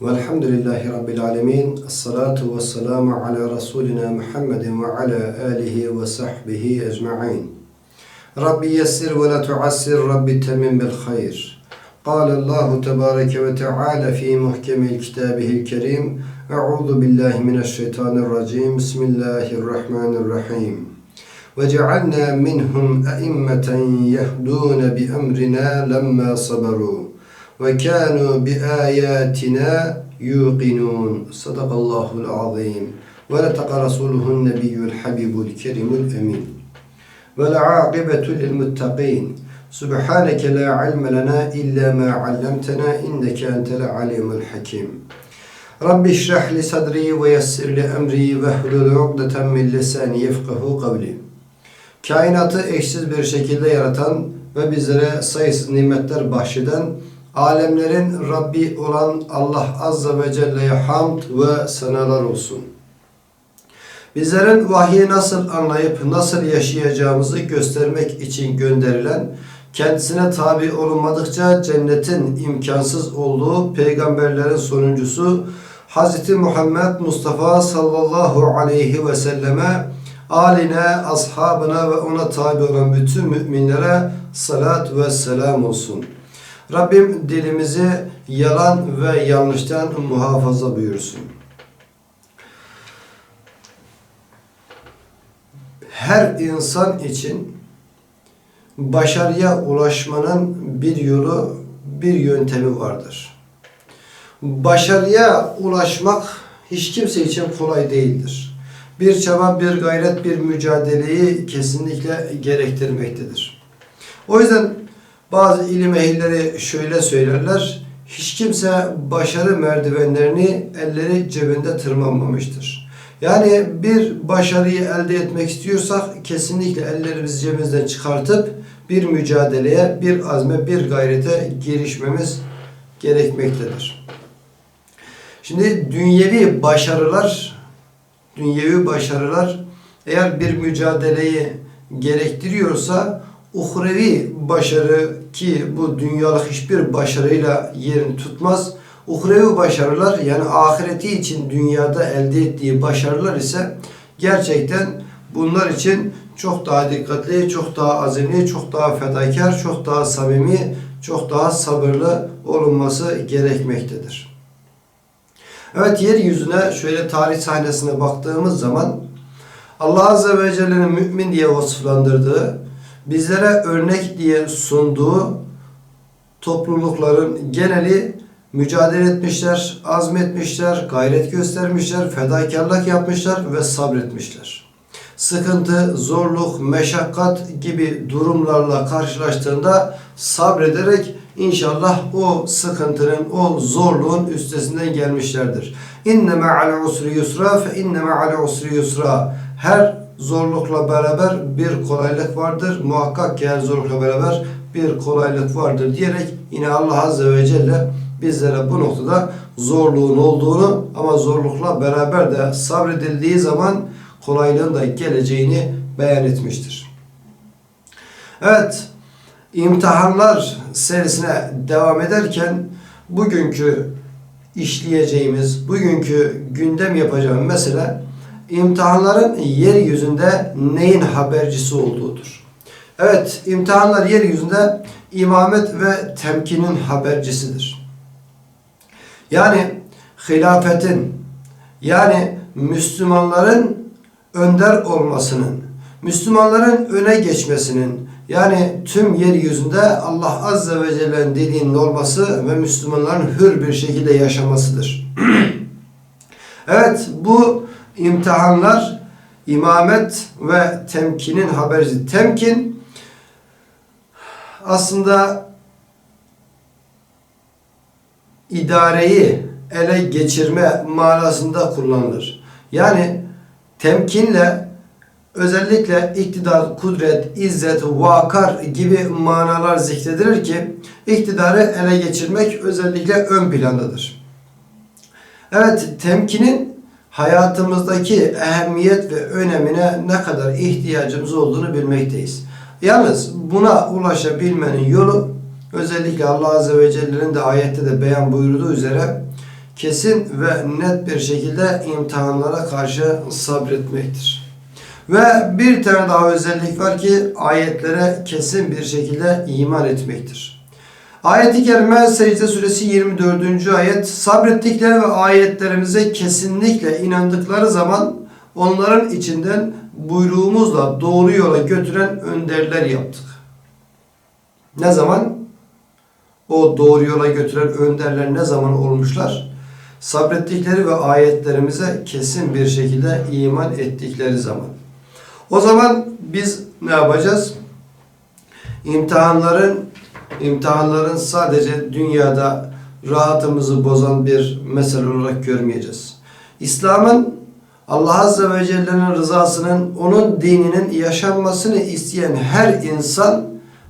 والحمد لله رب العالمين الصلاة والسلام على رسولنا محمد وعلى آله وصحبه أجمعين. ربي يسر ولا تعسر ربي تمم بالخير. قال الله تبارك وتعالى في محكم كتابه الكريم أعوذ بالله من الشيطان الرجيم بسم الله الرحمن الرحيم. وجعلنا منهم أئمة يهدون بأمرنا لما صبروا. ve kânû bi âyâtinâ yuqinûn. Sadakallahul azîm. Ve letaka rasuluhun nebiyyül habibul kerimul emin. Ve le'âkibetu lil muttakîn. Subhaneke ilme lena illa ma allamtena inneke entel alimul hakim. Rabbi işrah li sadri ve yessir li emri ve hlul ugdeten min lisani yefkahu kavli. Kainatı eşsiz bir şekilde yaratan ve bizlere sayısız nimetler bahşeden alemlerin Rabbi olan Allah Azze ve Celle'ye hamd ve senalar olsun. Bizlerin vahyi nasıl anlayıp nasıl yaşayacağımızı göstermek için gönderilen, kendisine tabi olunmadıkça cennetin imkansız olduğu peygamberlerin sonuncusu Hz. Muhammed Mustafa sallallahu aleyhi ve selleme aline, ashabına ve ona tabi olan bütün müminlere salat ve selam olsun. Rabbim dilimizi yalan ve yanlıştan muhafaza buyursun. Her insan için başarıya ulaşmanın bir yolu, bir yöntemi vardır. Başarıya ulaşmak hiç kimse için kolay değildir. Bir çaba, bir gayret, bir mücadeleyi kesinlikle gerektirmektedir. O yüzden bazı ilim ehilleri şöyle söylerler. Hiç kimse başarı merdivenlerini elleri cebinde tırmanmamıştır. Yani bir başarıyı elde etmek istiyorsak kesinlikle ellerimizi cebimizden çıkartıp bir mücadeleye, bir azme, bir gayrete girişmemiz gerekmektedir. Şimdi dünyevi başarılar, dünyevi başarılar eğer bir mücadeleyi gerektiriyorsa uhrevi başarı ki bu dünyalık hiçbir başarıyla yerini tutmaz. Uhrevi başarılar yani ahireti için dünyada elde ettiği başarılar ise gerçekten bunlar için çok daha dikkatli, çok daha azimli, çok daha fedakar, çok daha samimi, çok daha sabırlı olunması gerekmektedir. Evet yeryüzüne şöyle tarih sahnesine baktığımız zaman Allah Azze ve Celle'nin mümin diye vasıflandırdığı, bizlere örnek diye sunduğu toplulukların geneli mücadele etmişler, azmetmişler, gayret göstermişler, fedakarlık yapmışlar ve sabretmişler. Sıkıntı, zorluk, meşakkat gibi durumlarla karşılaştığında sabrederek inşallah o sıkıntının, o zorluğun üstesinden gelmişlerdir. İnne ma'al usri yusra fe inne ma'al usri yusra. Her zorlukla beraber bir kolaylık vardır. Muhakkak ki her zorlukla beraber bir kolaylık vardır diyerek yine Allah Azze ve Celle bizlere bu noktada zorluğun olduğunu ama zorlukla beraber de sabredildiği zaman kolaylığın da geleceğini beyan etmiştir. Evet, imtihanlar serisine devam ederken bugünkü işleyeceğimiz, bugünkü gündem yapacağım mesele imtihanların yeryüzünde neyin habercisi olduğudur. Evet, imtihanlar yeryüzünde imamet ve temkinin habercisidir. Yani hilafetin, yani Müslümanların önder olmasının, Müslümanların öne geçmesinin, yani tüm yeryüzünde Allah Azze ve Celle'nin dediğinin olması ve Müslümanların hür bir şekilde yaşamasıdır. evet bu imtihanlar imamet ve temkinin haberci. Temkin aslında idareyi ele geçirme manasında kullanılır. Yani temkinle özellikle iktidar, kudret, izzet, vakar gibi manalar zikredilir ki iktidarı ele geçirmek özellikle ön plandadır. Evet, temkinin hayatımızdaki ehemmiyet ve önemine ne kadar ihtiyacımız olduğunu bilmekteyiz. Yalnız buna ulaşabilmenin yolu özellikle Allah Azze ve Celle'nin de ayette de beyan buyurduğu üzere kesin ve net bir şekilde imtihanlara karşı sabretmektir. Ve bir tane daha özellik var ki ayetlere kesin bir şekilde iman etmektir. Ayet-i Kerime Secde Suresi 24. ayet sabrettikleri ve ayetlerimize kesinlikle inandıkları zaman onların içinden buyruğumuzla doğru yola götüren önderler yaptık. Ne zaman? O doğru yola götüren önderler ne zaman olmuşlar? Sabrettikleri ve ayetlerimize kesin bir şekilde iman ettikleri zaman. O zaman biz ne yapacağız? İmtihanların imtihanların sadece dünyada rahatımızı bozan bir mesele olarak görmeyeceğiz. İslam'ın Allah Azze ve Celle'nin rızasının, onun dininin yaşanmasını isteyen her insan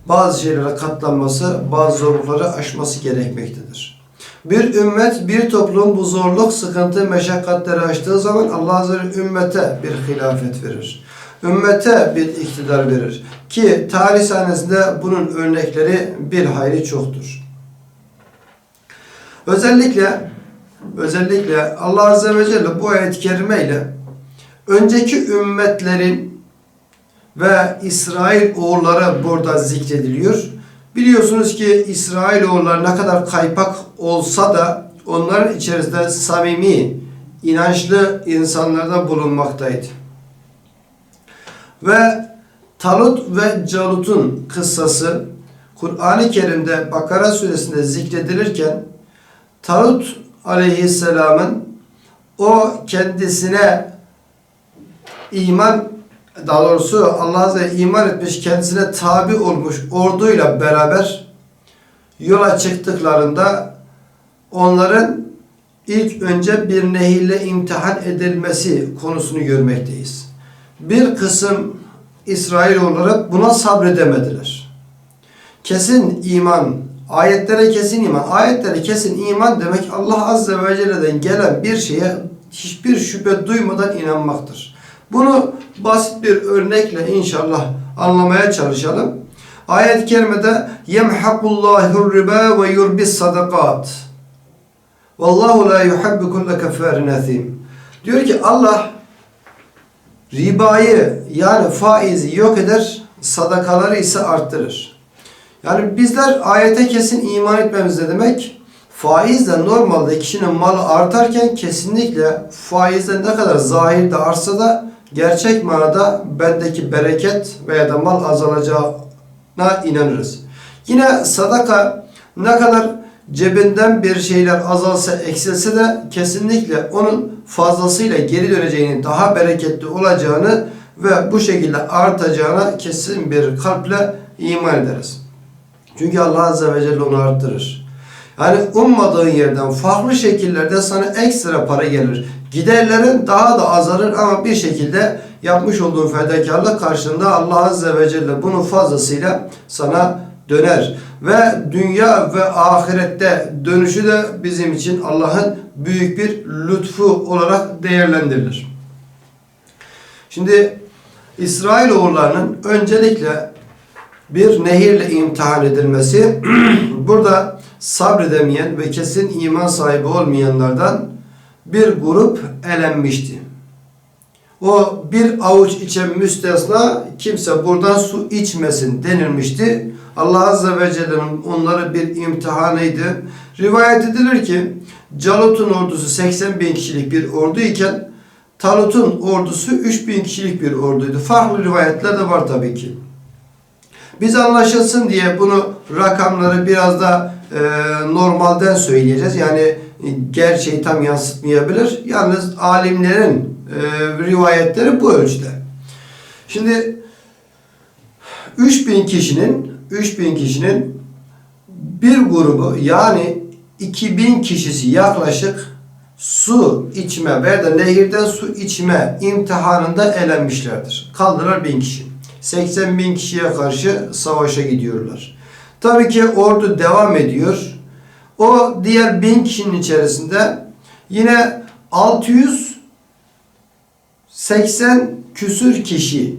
bazı şeylere katlanması, bazı zorlukları aşması gerekmektedir. Bir ümmet, bir toplum bu zorluk, sıkıntı, meşakkatleri aştığı zaman Allah Azze ve Celle ümmete bir hilafet verir. Ümmete bir iktidar verir. Ki tarih sahnesinde bunun örnekleri bir hayli çoktur. Özellikle özellikle Allah Azze ve Celle bu ayet-i kerime ile önceki ümmetlerin ve İsrail oğulları burada zikrediliyor. Biliyorsunuz ki İsrail oğulları ne kadar kaypak olsa da onların içerisinde samimi, inançlı insanlarda bulunmaktaydı. Ve Talut ve Calut'un kıssası Kur'an-ı Kerim'de Bakara suresinde zikredilirken Talut aleyhisselamın o kendisine iman daha doğrusu Allah Azze iman etmiş kendisine tabi olmuş orduyla beraber yola çıktıklarında onların ilk önce bir nehirle imtihan edilmesi konusunu görmekteyiz. Bir kısım İsrailoğulları buna sabredemediler. Kesin iman, ayetlere kesin iman, ayetlere kesin iman demek Allah Azze ve Celle'den gelen bir şeye hiçbir şüphe duymadan inanmaktır. Bunu basit bir örnekle inşallah anlamaya çalışalım. Ayet-i kerimede yemhakullahu riba ve yurbis sadakat. Vallahu la yuhibbu kulle kefarin athim. Diyor ki Allah ribayı yani faizi yok eder, sadakaları ise arttırır. Yani bizler ayete kesin iman etmemiz ne demek? Faizle normalde kişinin malı artarken kesinlikle faizden ne kadar zahirde artsa da gerçek manada bendeki bereket veya da mal azalacağına inanırız. Yine sadaka ne kadar cebinden bir şeyler azalsa eksilse de kesinlikle onun fazlasıyla geri döneceğini, daha bereketli olacağını ve bu şekilde artacağına kesin bir kalple iman ederiz. Çünkü Allah Azze ve Celle onu arttırır. Yani ummadığın yerden farklı şekillerde sana ekstra para gelir. Giderlerin daha da azalır ama bir şekilde yapmış olduğun fedakarlık karşılığında Allah Azze ve Celle bunun fazlasıyla sana döner. Ve dünya ve ahirette dönüşü de bizim için Allah'ın büyük bir lütfu olarak değerlendirilir. Şimdi İsrailoğullarının öncelikle bir nehirle imtihan edilmesi burada sabredemeyen ve kesin iman sahibi olmayanlardan bir grup elenmişti. O bir avuç içen müstesna kimse buradan su içmesin denilmişti. Allah Azze ve Celle'nin onları bir imtihanıydı. Rivayet edilir ki Calut'un ordusu 80 bin kişilik bir ordu iken Talut'un ordusu 3 bin kişilik bir orduydu. Farklı rivayetler de var tabii ki. Biz anlaşılsın diye bunu rakamları biraz da e, normalden söyleyeceğiz. Yani gerçeği tam yansıtmayabilir. Yalnız alimlerin e, rivayetleri bu ölçüde. Şimdi 3000 kişinin 3000 kişinin bir grubu yani 2000 kişisi yaklaşık su içme veya da nehirden su içme imtihanında elenmişlerdir. Kaldılar 1000 kişi. 80 bin kişiye karşı savaşa gidiyorlar. Tabii ki ordu devam ediyor. O diğer bin kişinin içerisinde yine 680 küsür kişi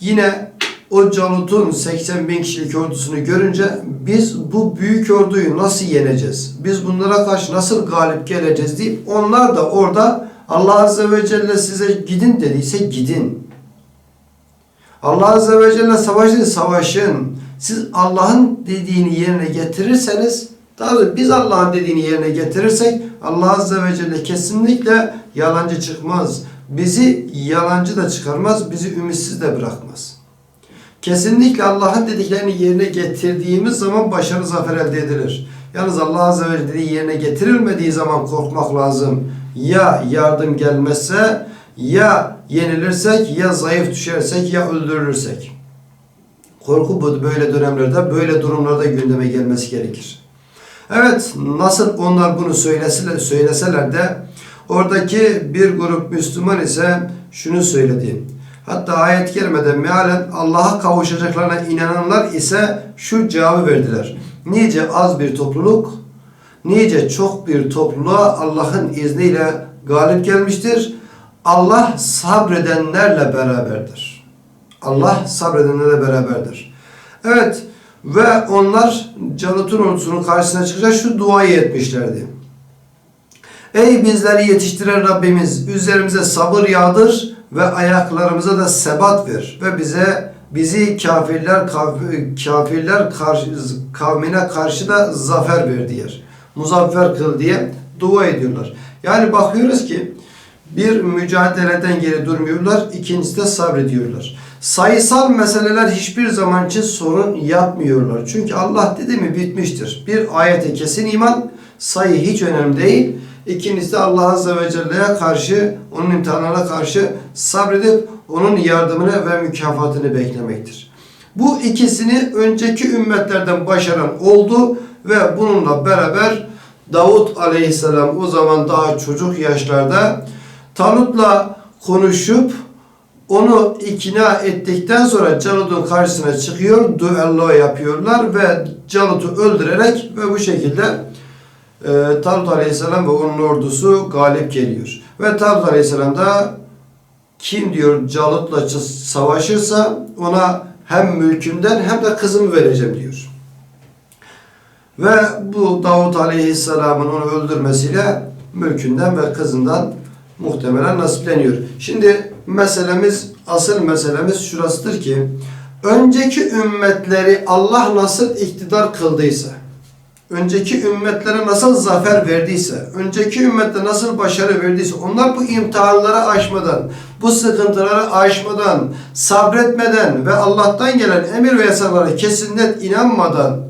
yine o Calut'un 80 bin kişilik ordusunu görünce biz bu büyük orduyu nasıl yeneceğiz? Biz bunlara karşı nasıl galip geleceğiz deyip onlar da orada Allah Azze ve Celle size gidin dediyse gidin. Allah Azze ve Celle savaşın savaşın. Siz Allah'ın dediğini yerine getirirseniz daha doğrusu biz Allah'ın dediğini yerine getirirsek Allah Azze ve Celle kesinlikle yalancı çıkmaz. Bizi yalancı da çıkarmaz, bizi ümitsiz de bırakmaz. Kesinlikle Allah'ın dediklerini yerine getirdiğimiz zaman başarı zafer elde edilir. Yalnız Allah Azze ve Celle dediği yerine getirilmediği zaman korkmak lazım. Ya yardım gelmezse, ya yenilirsek, ya zayıf düşersek, ya öldürülürsek. Korku bu böyle dönemlerde, böyle durumlarda gündeme gelmesi gerekir. Evet, nasıl onlar bunu söyleseler, söyleseler de oradaki bir grup Müslüman ise şunu söyledi. Hatta ayet kerimede mealen Allah'a kavuşacaklarına inananlar ise şu cevabı verdiler. Nice az bir topluluk, nice çok bir topluluğa Allah'ın izniyle galip gelmiştir. Allah sabredenlerle beraberdir. Allah sabredenlerle beraberdir. Evet ve onlar Calut'un ordusunun karşısına çıkacak şu duayı etmişlerdi. Ey bizleri yetiştiren Rabbimiz üzerimize sabır yağdır ve ayaklarımıza da sebat ver ve bize bizi kafirler kafirler karşı, kavmine karşı da zafer ver diyor. Muzaffer kıl diye dua ediyorlar. Yani bakıyoruz ki bir mücadeleden geri durmuyorlar, ikincisi de sabrediyorlar. Sayısal meseleler hiçbir zaman için sorun yapmıyorlar. Çünkü Allah dedi mi bitmiştir. Bir ayete kesin iman, sayı hiç önemli değil. İkincisi de Allah Azze ve Celle'ye karşı, onun imtihanlarına karşı sabredip onun yardımını ve mükafatını beklemektir. Bu ikisini önceki ümmetlerden başaran oldu ve bununla beraber Davut Aleyhisselam o zaman daha çocuk yaşlarda Talut'la konuşup onu ikna ettikten sonra Calut'un karşısına çıkıyor, duello yapıyorlar ve Calut'u öldürerek ve bu şekilde e, Talut Aleyhisselam ve onun ordusu galip geliyor. Ve Talut Aleyhisselam da kim diyor Calut'la savaşırsa ona hem mülkümden hem de kızımı vereceğim diyor. Ve bu Davut Aleyhisselam'ın onu öldürmesiyle mülkünden ve kızından muhtemelen nasipleniyor. Şimdi meselemiz, asıl meselemiz şurasıdır ki önceki ümmetleri Allah nasıl iktidar kıldıysa, önceki ümmetlere nasıl zafer verdiyse, önceki ümmette nasıl başarı verdiyse, onlar bu imtihanları aşmadan, bu sıkıntıları aşmadan, sabretmeden ve Allah'tan gelen emir ve yasaklara kesin net inanmadan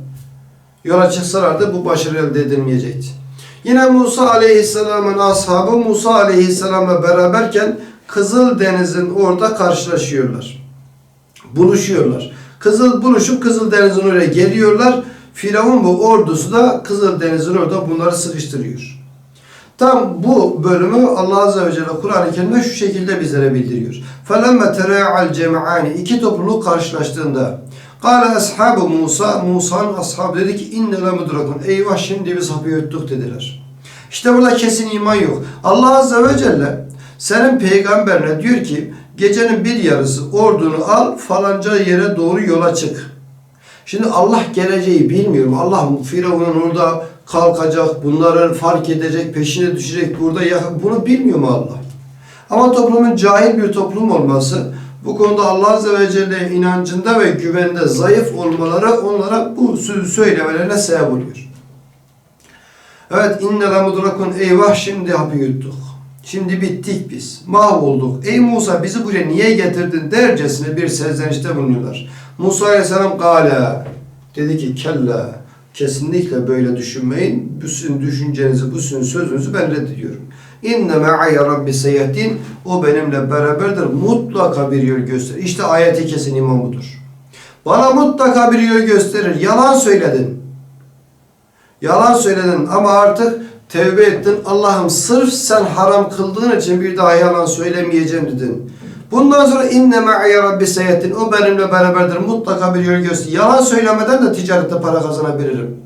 yola çıksalardı bu başarı elde edilmeyecekti. Yine Musa Aleyhisselam'ın ashabı Musa Aleyhisselam'la beraberken Kızıl Deniz'in orada karşılaşıyorlar. Buluşuyorlar. Kızıl buluşup Kızıl Deniz'in oraya geliyorlar. Firavun bu ordusu da Kızıl Deniz'in orada bunları sıkıştırıyor. Tam bu bölümü Allah Azze ve Celle Kur'an-ı Kerim'de şu şekilde bizlere bildiriyor. فَلَمَّ تَرَاعَ الْجَمْعَانِ İki topluluk karşılaştığında Kale ashabu Musa, Musa'nın ashabı dedi ki inne la mudrakun. Eyvah şimdi biz hapı yuttuk dediler. İşte burada kesin iman yok. Allah Azze ve Celle senin peygamberine diyor ki gecenin bir yarısı ordunu al falanca yere doğru yola çık. Şimdi Allah geleceği bilmiyorum. Allah Firavun'un orada kalkacak, bunların fark edecek, peşine düşecek, burada bunu bilmiyor mu Allah? Ama toplumun cahil bir toplum olması bu konuda Allah Azze ve Celle inancında ve güvende zayıf olmaları onlara bu söylemelerine sebep oluyor. Evet inne la mudrakun eyvah şimdi hapı yuttuk. Şimdi bittik biz. Mahvolduk. Ey Musa bizi buraya niye getirdin dercesine bir sezlenişte bulunuyorlar. Musa Aleyhisselam gale dedi ki kella kesinlikle böyle düşünmeyin. Sizin düşüncenizi, sizin sözünüzü ben reddediyorum. İnne me'ayya rabbi seyyedin. O benimle beraberdir. Mutlaka bir yol gösterir. İşte ayeti kesin iman budur. Bana mutlaka bir yol gösterir. Yalan söyledin. Yalan söyledin ama artık tevbe ettin. Allah'ım sırf sen haram kıldığın için bir daha yalan söylemeyeceğim dedin. Bundan sonra inne me'ayya rabbi seyyedin. O benimle beraberdir. Mutlaka bir yol gösterir. Yalan söylemeden de ticarette para kazanabilirim.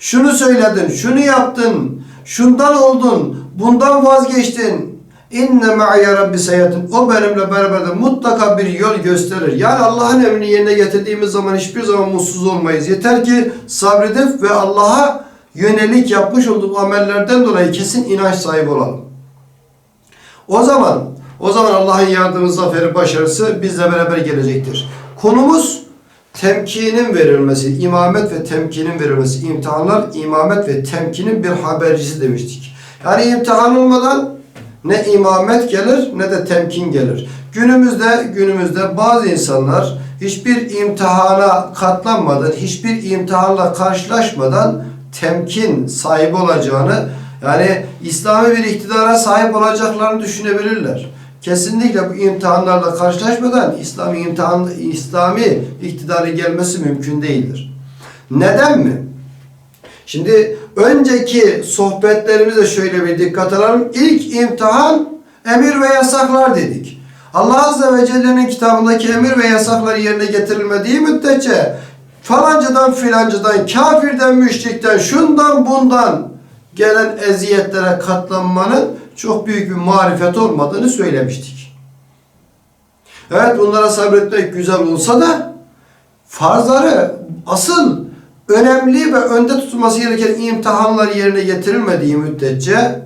Şunu söyledin, şunu yaptın, şundan oldun, bundan vazgeçtin. İnne ma'iye rabbi seyahatin. O benimle beraber de mutlaka bir yol gösterir. Yani Allah'ın emrini yerine getirdiğimiz zaman hiçbir zaman mutsuz olmayız. Yeter ki sabredip ve Allah'a yönelik yapmış olduğu amellerden dolayı kesin inanç sahibi olalım. O zaman o zaman Allah'ın yardımı, zaferi, başarısı bizle beraber gelecektir. Konumuz temkinin verilmesi, imamet ve temkinin verilmesi. İmtihanlar imamet ve temkinin bir habercisi demiştik. Yani imtihan olmadan ne imamet gelir ne de temkin gelir. Günümüzde günümüzde bazı insanlar hiçbir imtihana katlanmadan, hiçbir imtihanla karşılaşmadan temkin sahibi olacağını yani İslami bir iktidara sahip olacaklarını düşünebilirler. Kesinlikle bu imtihanlarla karşılaşmadan İslami imtihan İslami iktidarı gelmesi mümkün değildir. Neden mi? Şimdi önceki sohbetlerimize şöyle bir dikkat alalım. İlk imtihan emir ve yasaklar dedik. Allah Azze ve Celle'nin kitabındaki emir ve yasakları yerine getirilmediği müddetçe falancadan filancadan, kafirden, müşrikten, şundan bundan gelen eziyetlere katlanmanın çok büyük bir marifet olmadığını söylemiştik. Evet bunlara sabretmek güzel olsa da farzları asıl önemli ve önde tutulması gereken imtihanlar yerine getirilmediği müddetçe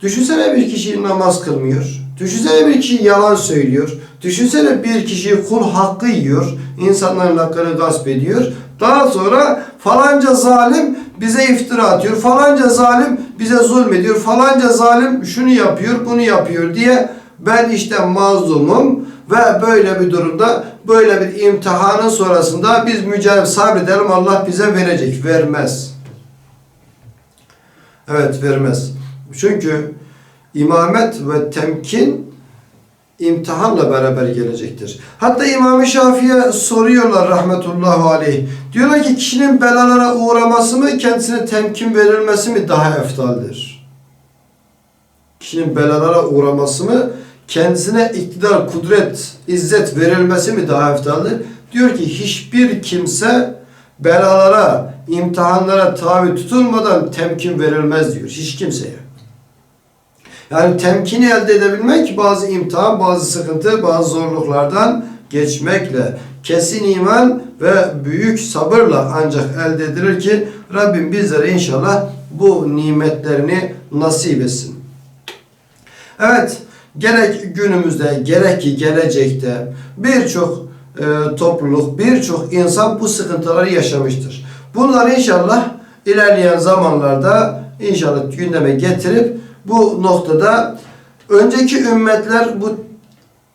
düşünsene bir kişi namaz kılmıyor. Düşünsene bir kişi yalan söylüyor. Düşünsene bir kişi kul hakkı yiyor. insanların hakkını gasp ediyor. Daha sonra falanca zalim bize iftira atıyor. Falanca zalim bize zulmediyor. Falanca zalim şunu yapıyor, bunu yapıyor diye ben işte mazlumum ve böyle bir durumda böyle bir imtihanın sonrasında biz mücadele sabredelim Allah bize verecek. Vermez. Evet vermez. Çünkü imamet ve temkin imtihanla beraber gelecektir. Hatta İmam-ı Şafii'ye soruyorlar rahmetullahi aleyh. Diyorlar ki kişinin belalara uğraması mı kendisine temkin verilmesi mi daha eftaldir? Kişinin belalara uğraması mı kendisine iktidar, kudret, izzet verilmesi mi daha eftaldir? Diyor ki hiçbir kimse belalara, imtihanlara tabi tutulmadan temkin verilmez diyor. Hiç kimseye. Yani temkini elde edebilmek bazı imtihan, bazı sıkıntı, bazı zorluklardan geçmekle, kesin iman ve büyük sabırla ancak elde edilir ki Rabbim bizlere inşallah bu nimetlerini nasip etsin. Evet, gerek günümüzde gerek ki gelecekte birçok e, topluluk, birçok insan bu sıkıntıları yaşamıştır. Bunları inşallah ilerleyen zamanlarda inşallah gündeme getirip bu noktada önceki ümmetler bu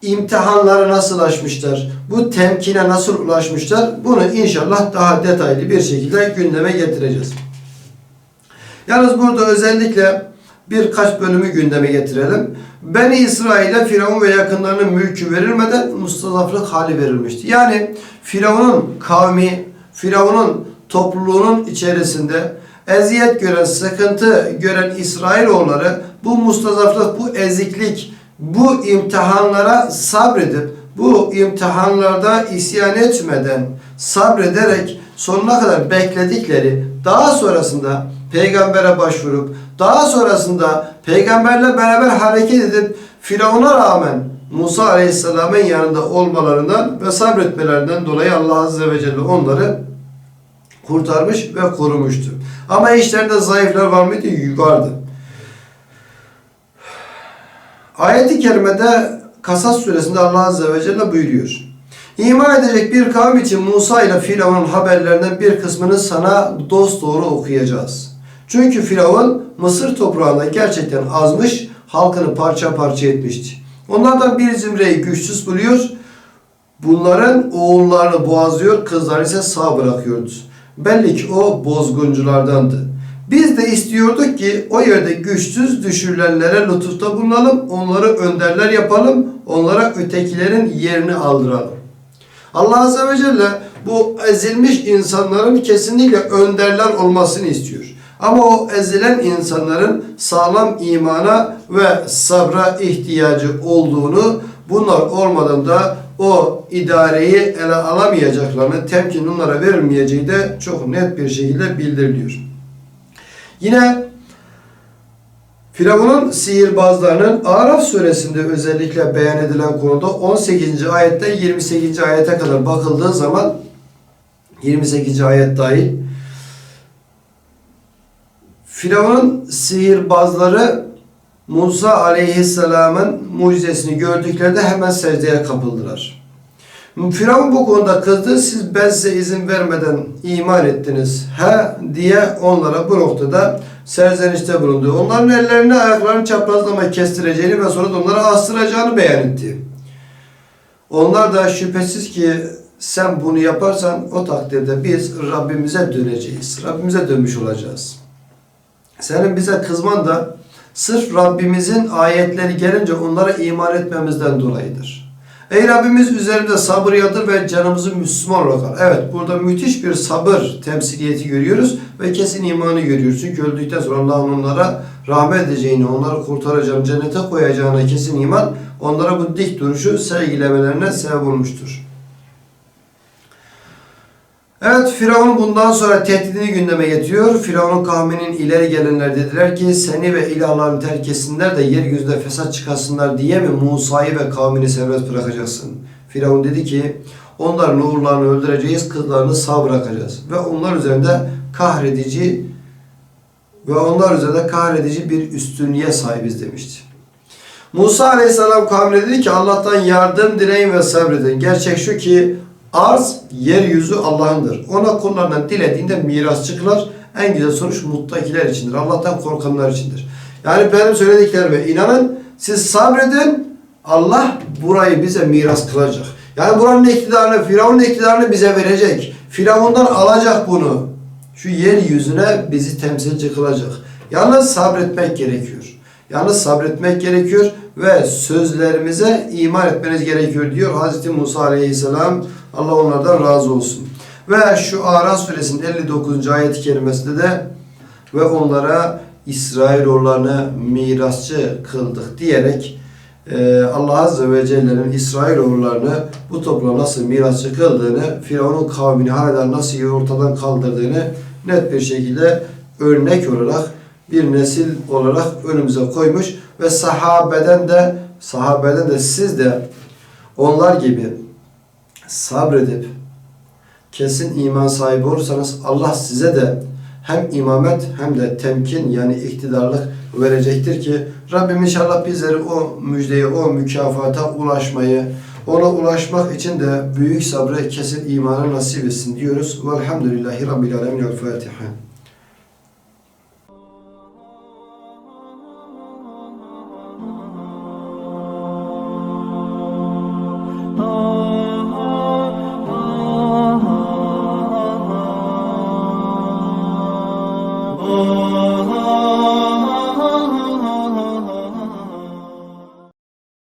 imtihanlara nasıl aşmışlar, bu temkine nasıl ulaşmışlar bunu inşallah daha detaylı bir şekilde gündeme getireceğiz. Yalnız burada özellikle birkaç bölümü gündeme getirelim. Beni İsrail'e Firavun ve yakınlarının mülkü verilmeden mustazaflık hali verilmişti. Yani Firavun'un kavmi, Firavun'un topluluğunun içerisinde eziyet gören, sıkıntı gören İsrailoğulları bu mustazaflık, bu eziklik, bu imtihanlara sabredip bu imtihanlarda isyan etmeden sabrederek sonuna kadar bekledikleri daha sonrasında peygambere başvurup daha sonrasında peygamberle beraber hareket edip Firavun'a rağmen Musa Aleyhisselam'ın yanında olmalarından ve sabretmelerinden dolayı Allah Azze ve Celle onları kurtarmış ve korumuştu. Ama işlerinde zayıflar var mıydı? Vardı. Ayet-i kerimede Kasas suresinde Allah Azze ve Celle buyuruyor. İman edecek bir kavim için Musa ile Firavun'un haberlerinden bir kısmını sana dost doğru okuyacağız. Çünkü Firavun Mısır toprağında gerçekten azmış, halkını parça parça etmişti. Onlardan bir zümreyi güçsüz buluyor, bunların oğullarını boğazlıyor, kızlar ise sağ bırakıyordu. Belli ki o bozgunculardandı. Biz de istiyorduk ki o yerde güçsüz düşürülenlere lütufta bulunalım, onları önderler yapalım, onlara ötekilerin yerini aldıralım. Allah Azze ve Celle bu ezilmiş insanların kesinlikle önderler olmasını istiyor. Ama o ezilen insanların sağlam imana ve sabra ihtiyacı olduğunu, bunlar olmadan da o idareyi ele alamayacaklarını, temkin onlara verilmeyeceği de çok net bir şekilde bildiriliyor. Yine Firavun'un sihirbazlarının Araf suresinde özellikle beyan edilen konuda 18. ayetten 28. ayete kadar bakıldığı zaman 28. ayet dahil Firavun'un sihirbazları Musa aleyhisselamın mucizesini gördüklerinde hemen secdeye kapıldılar. Firavun bu konuda kızdı. Siz ben size izin vermeden iman ettiniz. He diye onlara bu noktada serzenişte bulundu. Onların ellerini ayaklarını çaprazlama kestireceğini ve sonra da onları astıracağını beyan etti. Onlar da şüphesiz ki sen bunu yaparsan o takdirde biz Rabbimize döneceğiz. Rabbimize dönmüş olacağız. Senin bize kızman da sırf Rabbimizin ayetleri gelince onlara iman etmemizden dolayıdır. Ey Rabbimiz üzerinde sabır yadır ve canımızı Müslüman olarak al. Evet burada müthiş bir sabır temsiliyeti görüyoruz ve kesin imanı görüyoruz. Çünkü öldükten sonra Allah'ın onlara rahmet edeceğini, onları kurtaracağını, cennete koyacağına kesin iman onlara bu dik duruşu sergilemelerine sebep olmuştur. Evet Firavun bundan sonra tehdidini gündeme getiriyor. Firavun'un kavminin ileri gelenler dediler ki seni ve ilahlarını terk etsinler de yeryüzünde fesat çıkarsınlar diye mi Musa'yı ve kavmini serbest bırakacaksın? Firavun dedi ki onların uğurlarını öldüreceğiz, kızlarını sağ bırakacağız. Ve onlar üzerinde kahredici ve onlar üzerinde kahredici bir üstünlüğe sahibiz demişti. Musa aleyhisselam kavmine dedi ki Allah'tan yardım dileyin ve sabredin. Gerçek şu ki arz, yeryüzü Allah'ındır. Ona kullarından dilediğinde miras çıkılır. En güzel sonuç muttakiler içindir. Allah'tan korkanlar içindir. Yani benim söylediklerime inanın. Siz sabredin. Allah burayı bize miras kılacak. Yani buranın iktidarını, Firavun'un iktidarını bize verecek. Firavundan alacak bunu. Şu yeryüzüne bizi temsilci kılacak. Yalnız sabretmek gerekiyor. Yalnız sabretmek gerekiyor ve sözlerimize iman etmeniz gerekiyor diyor Hazreti Musa Aleyhisselam. Allah onlardan razı olsun. Ve şu Araf suresinin 59. ayet-i kerimesinde de ve onlara İsrailoğullarını mirasçı kıldık diyerek e, Allah Azze ve Celle'nin İsrailoğullarını bu topluma nasıl mirasçı kıldığını, Firavun'un kavmini hala nasıl ortadan kaldırdığını net bir şekilde örnek olarak bir nesil olarak önümüze koymuş ve sahabeden de sahabeden de siz de onlar gibi sabredip kesin iman sahibi olursanız Allah size de hem imamet hem de temkin yani iktidarlık verecektir ki Rabbim inşallah bizleri o müjdeye, o mükafata ulaşmayı, ona ulaşmak için de büyük sabrı kesin imanı nasip etsin diyoruz. Velhamdülillahi Rabbil Alemin. El Fatiha.